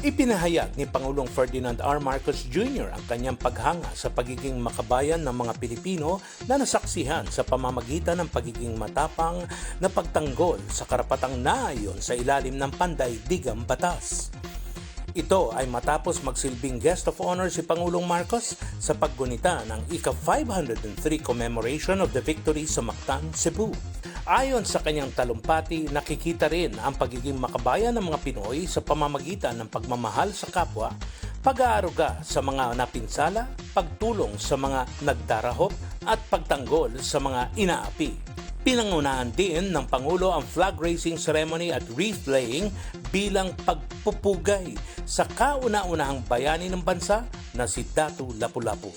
Ipinahayag ni Pangulong Ferdinand R. Marcos Jr. ang kanyang paghanga sa pagiging makabayan ng mga Pilipino na nasaksihan sa pamamagitan ng pagiging matapang na pagtanggol sa karapatang naayon sa ilalim ng pandaigdigang batas. Ito ay matapos magsilbing guest of honor si Pangulong Marcos sa paggunita ng ika-503 commemoration of the victory sa Mactan, Cebu. Ayon sa kanyang talumpati, nakikita rin ang pagiging makabayan ng mga Pinoy sa pamamagitan ng pagmamahal sa kapwa, pag-aaruga sa mga napinsala, pagtulong sa mga nagdarahop at pagtanggol sa mga inaapi. Pinangunahan din ng Pangulo ang flag raising ceremony at wreath laying bilang pagpupugay sa kauna-unahang bayani ng bansa na si Datu Lapu-Lapu.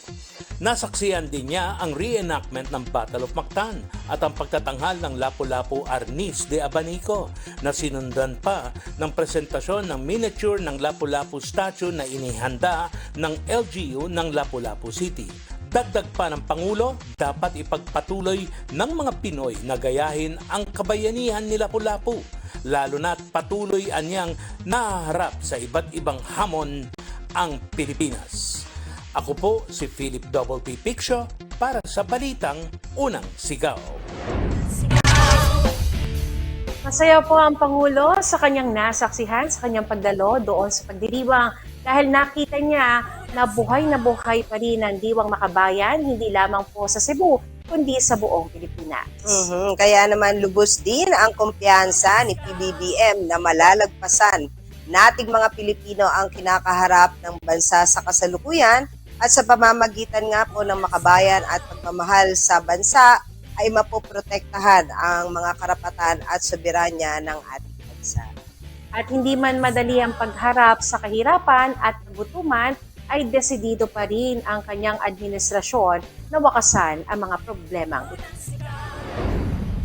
Nasaksiyan din niya ang reenactment ng Battle of Mactan at ang pagtatanghal ng Lapu-Lapu Arnis de Abanico na sinundan pa ng presentasyon ng miniature ng Lapu-Lapu statue na inihanda ng LGU ng Lapu-Lapu City. Dagdag pa ng Pangulo, dapat ipagpatuloy ng mga Pinoy na gayahin ang kabayanihan ni Lapu-Lapu, lalo na't patuloy anyang nahaharap sa iba't ibang hamon ang Pilipinas. Ako po si Philip Double P. Picture para sa Balitang Unang Sigaw. Masaya po ang Pangulo sa kanyang nasaksihan, sa kanyang pagdalo doon sa pagdiriwang dahil nakita niya na buhay na buhay pa rin ang diwang makabayan, hindi lamang po sa Cebu, kundi sa buong Pilipinas. Mhm, Kaya naman lubos din ang kumpiyansa ni PBBM na malalagpasan nating mga Pilipino ang kinakaharap ng bansa sa kasalukuyan at sa pamamagitan nga po ng makabayan at pagmamahal sa bansa ay mapoprotektahan ang mga karapatan at soberanya ng ating bansa. At hindi man madali ang pagharap sa kahirapan at kagutuman, ay desidido pa rin ang kanyang administrasyon na wakasan ang mga problemang ito.